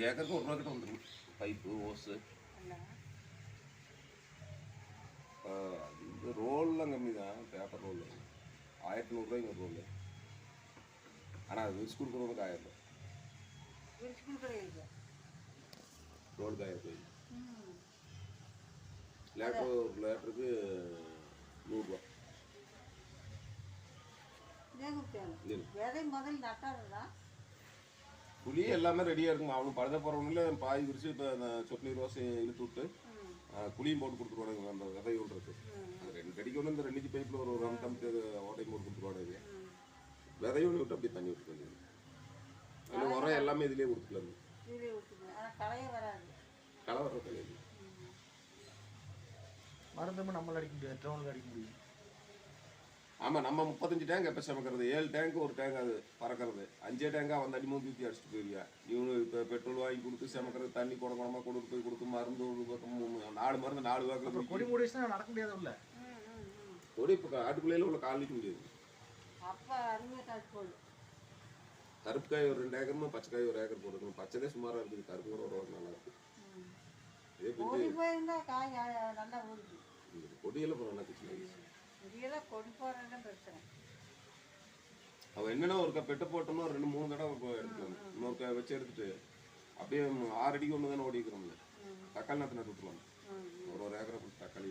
ஏக்கருக்கு ஒரு ரூபா கிட்ட வந்துடும் பைப்பு ஓஸு இது ரோல்லாம் கம்மி தான் பேப்பர் ரோல் ஆயிரத்தி நூறுரூவாய்ங்க ஒரு ரோல் ஆனால் அது விரிச்சு கொடுக்குறவனுக்கு ஆயிரம் ரூபாய் ரோலுக்கு ஆயிரம் ரூபாய் லேட்டர் ஒரு லேட்டருக்கு நூறுரூவா விதை முதல்ல நட்டாருடா புளி எல்லாமே ரெடியாக இருக்குங்க அவனுக்கு பழுத போகிறவங்கள பாய் விரிச்சு இப்போ அந்த சொட்டு நீர் ரோசை இழுத்து விட்டு ம். ஆ, புளியும் போட்டு கொடுத்துருவானுங்க அந்த விதை விடுறது அந்த ரெண்டு கடிக்கு ஒன்று இந்த ரெண்டு பைப்பில் ஒரு ஒரு அம்தம் ஓட்டையும் போட்டு கொடுத்துருவானுங்க. ம். விதையை ஒன்று விட்டு அப்படியே தண்ணி விட்டு வேண்டியது அதில் உரம் எல்லாமே இதுலேயே கொடுத்துக்கலாம் வர கிடையாது மருந்தும் நம்மள அடிக்க முடியாது ட்ரோனில் அடிக்க முடியும் ஆமாம் நம்ம முப்பத்தஞ்சு டேங்க் எப்போ சமைக்கிறது ஏழு டேங்க் ஒரு டேங்க் அது பறக்கிறது. அஞ்சே டேங்கா வந்து அடி மூணு தூக்கி அடிச்சுட்டு போயிருவியா? இவனு இப்போ பெட்ரோல் வாங்கி கொடுத்து சமைக்கிறது தண்ணி குடம் குடமாக கொடுத்து போய் கொடுத்து மருந்து ஒரு பக்கம் மூணு- நாலு மருந்து நாலு வாக்கில் கொடி மூடிச்சுன்னா நடக்க முடியாது உள்ள ம் ம் ம் தொடி இப்போ ஆட்டுக்குள்ளையில உள்ள கால் நிற்க முடியாது. கருப்பு காய் ஒரு ரெண்டு ஏக்கருமா பச்சை காய் ஒரு ஏக்கர் போட்டுக்கணும். பச்சைதே சுமாராக இருக்குது. கருப்பு கூட ஒரு நல்லா இருக்கு ம். இதே பிஞ்சு ஓடி போயிருந்தா காய் அஹ், நல்லா ஊறுது இந்த கொடியெல்லாம் போகிற நல்லா கிச்சு இதெல்லாம் கொடி போகிறதான் பிரச்சனை. அவன் என்னன்னா ஒரு க- பெட்டு போட்டோம்னா ரெண்டு மூணு தடவை எடுத்துக்கலாம் இன்னொரு க- வச்சு எடுத்துட்டு அப்படியே ஆறு அடிக்கு ஒன்று தானே ஓடி இருக்கிறோம்ல ம். தக்காளி நாற்று நட்டு ம். ஒரு ஒரு ஏக்கரை தக்காளி